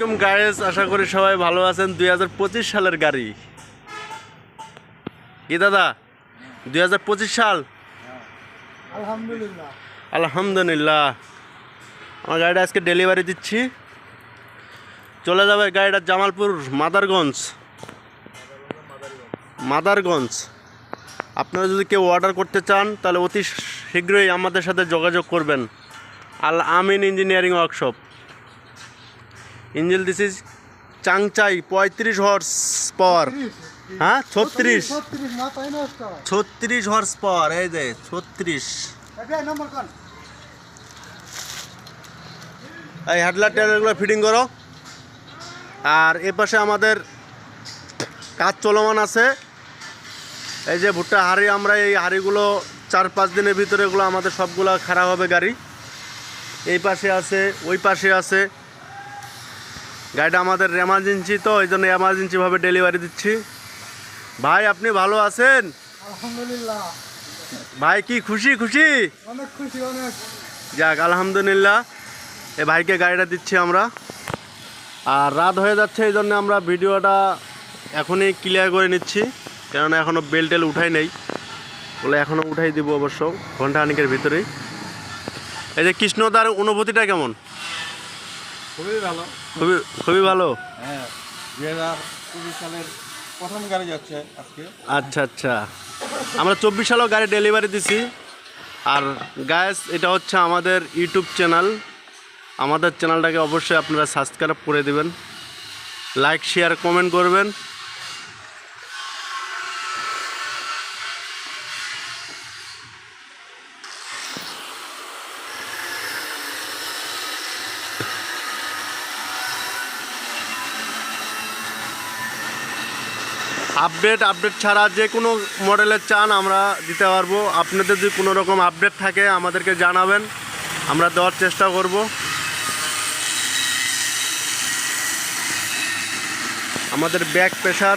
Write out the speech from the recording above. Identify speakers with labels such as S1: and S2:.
S1: আসসালামাইকুম গায়েস আশা করি সবাই ভালো আছেন। দুই হাজার পঁচিশ সালের গাড়ি। কি দাদা? দুই হাজার পঁচিশ সাল?
S2: আলহামদুলিল্লাহ।
S1: আলহামদুলিল্লাহ। আমার গাড়িটা আজকে ডেলিভারি দিচ্ছি। চলে যাবে গাড়িটা জামালপুর মাদারগঞ্জ। মাদারগঞ্জ। আপনারা যদি কেউ অর্ডার করতে চান তাহলে অতি শীঘ্রই আমাদের সাথে যোগাযোগ করবেন। Al Amin engineering workshop. Engine this is Changchai, পঁয়ত্রিশ হর্স পাওয়ার হ্যাঁ? ছত্রিশ।
S2: ছত্রিশ
S1: হর্স পাওয়ার এই যে, ছত্রিশ। এই হেডলাইট টেলারগুলো ফিটিং করো। আর এ পাশে আমাদের কাজ চলমান আছে। এই যে ভুট্টা হাড়ি, আমরা এই হাড়িগুলো চার পাঁচ দিনের ভিতরে এগুলো আমাদের সবগুলো খারাপ হবে গাড়ি। এই পাশে আছে, ওই পাশে আছে। গাড়িটা আমাদের এমার্জেন্সি তো এই জন্য এমার্জেন্সিভাবে ডেলিভারি দিচ্ছি। ভাই আপনি ভালো আছেন?
S2: আলহামদুলিল্লাহ।
S1: ভাই কি খুশি খুশি?
S2: অনেক খুশি অনেক।
S1: যাক আলহামদুলিল্লাহ। এ ভাইকে গাড়িটা দিচ্ছি আমরা। আর রাত হয়ে যাচ্ছে এই জন্য আমরা ভিডিওটা এখনই ক্লিয়ার করে নিচ্ছি। কেননা এখনও বেল টেল উঠাই নেই। বলে এখনও উঠাই দিব অবশ্য ঘণ্টা খানিকের ভিতরেই। এই যে কৃষ্ণদার অনুভূতিটা কেমন?
S3: খুবই ভালো।
S1: খুবই খুবই ভালো?
S3: হ্যাঁ দু হাজার চব্বিশ সালের প্রথম গাড়ি যাচ্ছে আজকে।
S1: আচ্ছা আচ্ছা। আমরা চব্বিশ সালেও গাড়ি ডেলিভারি দিছি। আর গায়েস এটা হচ্ছে আমাদের ইউটিউব চ্যানেল আমাদের চ্যানেলটাকে অবশ্যই আপনারা সাবস্ক্রাইব করে দেবেন। লাইক শেয়ার কমেন্ট করবেন। আপডেট আপডেট ছাড়া যে কোনো মডেলের চান আমরা দিতে পারব। আপনাদের যদি কোনো রকম আপডেট থাকে, আমাদেরকে জানাবেন। আমরা দেওয়ার চেষ্টা করব। আমাদের ব্যাক প্রেশার